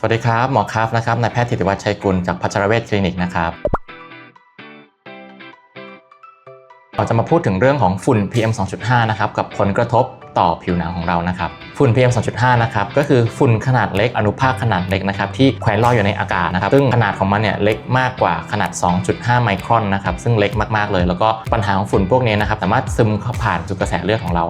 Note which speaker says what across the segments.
Speaker 1: สวัสดีครับ หมอครับนะครับนายแพทย์ธิติวัชชัยกุลจากพัชรเวชคลินิกนะครับเราจะมาพูดถึงเรื่องของฝุ่น PM 2.5 นะครับกับผลกระทบต่อผิวหนังของเรานะครับฝุ่น PM 2.5 นะครับก็คือฝุ่นขนาดเล็กอนุภาคขนาดเล็กนะครับที่แขวนลอยอยู่ในอากาศนะครับซึ่งขนาดของมันเนี่ยเล็กมากกว่าขนาด 2.5 ไมครอนนะครับซึ่งเล็กมากๆเลย แล้วก็ปัญหาของฝุ่นพวกนี้นะครับสามารถซึมเข้าผ่านสู่กระแสเลือดของเรา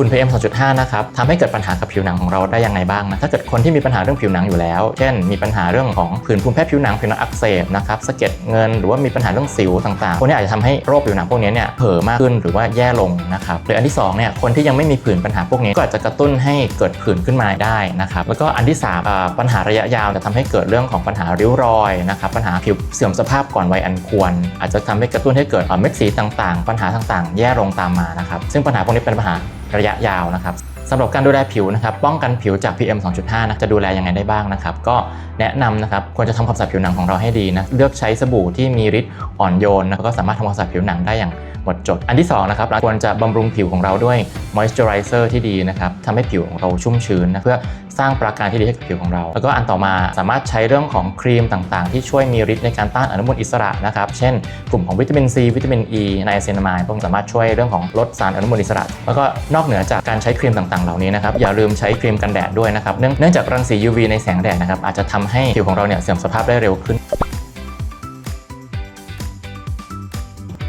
Speaker 1: ฝุ่น PM 2.5 นะครับทำให้เกิดปัญหากับผิวหนังของเราได้ยังไงบ้างนะถ้าเกิดคนที่มีปัญหาเรื่องผิวหนังอยู่แล้ว เช่น มีปัญหาเรื่องของผื่นภูมิแพ้ผิวหนังผิวหนังอักเสบนะครับสะเก็ดเงินหรือว่ามีปัญหาเรื่องสิวต่างๆพวกนี้อาจจะทำให้โรคผิวหนังพวกนี้เนี่ยเผลอมากขึ้นหรือว่าแย่ลงนะครับหรืออันที่สองเนี่ยคนที่ยังไม่มีผื่นปัญหาพวกนี้ก็อาจจะกระตุ้นให้เกิดผื่นขึ้นมาได้นะครับแล้วก็อันที่สามปัญหาระยะยาวจะทำให้เกิดเรื่องของปัญหาริ้วรอยนะครับปัญหาผิวเสื่อมสภาพก่อนวัยอันควร อาจจะทำให้กระตุ้นให้เกิดเม็ดสีต่างๆ ปัญหาต่างๆ แย่ลงตามมานะครับซึ่งปัญหาพวกนี้เป็นปัญหา ระยะยาวนะครับสำหรับการดูแลผิวนะครับป้องกันผิวจาก PM 2.5 นะจะดูแลยังไงได้บ้างนะครับก็แนะนำนะครับควรจะทำความสะอาดผิวหนังของเราให้ดีนะเลือกใช้สบู่ที่มีฤทธิ์อ่อนโยนนะก็สามารถทำความสะอาดผิวหนังได้อย่าง หมดจด อันที่สองนะครับเราควรจะบำรุงผิวของเราด้วย moisturizer ที่ดีนะครับทำให้ผิวของเราชุ่มชื้นนะเพื่อสร้างปราการที่ดีให้กับผิวของเรา แล้วก็อันต่อมาสามารถใช้เรื่องของครีมต่างๆ ที่ช่วยมีฤทธิ์ในการต้านอนุมูลอิสระนะครับ เช่น กลุ่มของวิตามินซีวิตามิน E ไนอาซินามายพวกสามารถช่วยเรื่องของลดสารอนุมูลอิสระ แล้วก็นอกเหนือจากการใช้ครีมต่างๆ เหล่านี้นะครับอย่าลืมใช้ครีมกันแดดด้วยนะครับเนื่องเนื่องจากรังสี UV ในแสงแดดนะครับอาจจะทำให้ผิวของเราเนี่ยเสื่อมสภาพได้เร็วขึ้น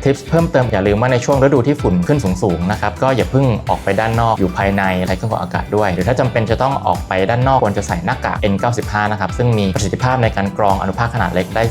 Speaker 1: ทิปส์เพิ่มเติมอย่าลืมว่าในช่วงฤดูที่ฝุ่นขึ้นสูงๆนะครับก็อย่าเพิ่งออกไปด้านนอกอยู่ภายในอะไรเครื่องกรองอากาศด้วย หรือถ้าจำเป็นจะต้องออกไปด้านนอกควรจะใส่หน้ากาก N95 นะครับซึ่งมีประสิทธิภาพในการกรองอนุภาคขนาดเล็กได้